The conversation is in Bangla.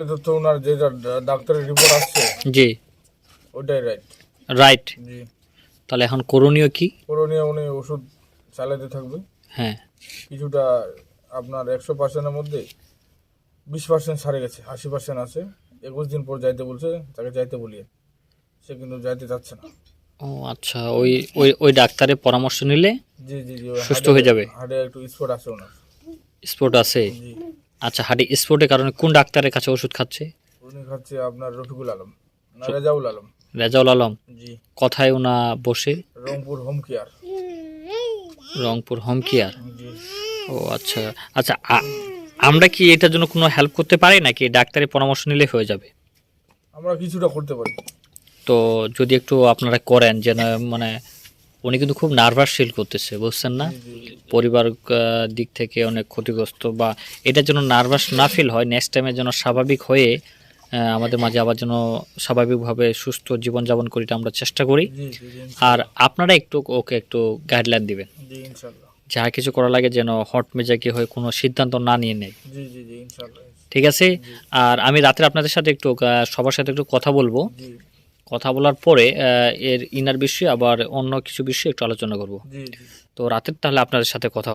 তো ওনার যেটা ডাক্তারের রিপোর্ট আসছে জি। ওটাই রাইট রাইট জি। তাহলে এখন করণীয় কি? করণীয় উনি ওষুধ চালাতে থাকবে। হ্যাঁ। কিছুটা আপনার একশো পার্সেন্টের মধ্যে বিশ পার্সেন্ট সারে গেছে আশি পার্সেন্ট আছে। একুশ দিন পর যাইতে বলছে তাকে যাইতে বলিয়ে। সে কিন্তু যাইতে চাচ্ছে না। ও আচ্ছা ওই ওই ওই ডাক্তারের পরামর্শ নিলে জি জি জি সুস্থ হয়ে যাবে? হাড়ে একটু স্পট আছে ওনার। স্পট আছে। জি। আচ্ছা হাডি স্পটের কারণে কোন ডাক্তারের কাছে ওষুধ খাচ্ছে? উনি খাচ্ছে আপনার রফিকুল আলম না রেজাউল আলম। রেজাউল আলম? জি। কথায় ওনা বসে? Rangpur home care Rangpur home care ও আচ্ছা। আচ্ছা আমরা কি এটার জন্য কোনো হেল্প করতে পারি নাকি ডাক্তারের পরামর্শ নিলে হয়ে যাবে? আমরা কিছুটা করতে পারি। তো যদি একটু আপনারা করেন যেন মানে উনি কিন্তু খুব নার্ভাস ফিল করতেছে বুঝছেন না। পরিবার দিক থেকে অনেক ক্ষতিগ্রস্ত বা এটার যেন নার্ভাস না ফিল হয় নেক্সট টাইমে যেন স্বাভাবিক হয়ে আমাদের মাঝে আবার যেন স্বাভাবিকভাবে সুস্থ জীবনযাপন করি এটা আমরা চেষ্টা করি। আর আপনারা একটু ওকে একটু গাইডলাইন দিবেন। যা কিছু করা লাগে যেন হট মেজাকি হয়ে কোনো সিদ্ধান্ত না নিয়ে নেয়। ঠিক আছে? আর আমি রাতে আপনাদের সাথে একটু সবার সাথে একটু কথা বলব। কথা বলার পরে এর ইনার বিষয়ে আবার অন্য কিছু বিষয়ে একটু আলোচনা করব। তো রাতের তাহলে আপনাদের সাথে কথা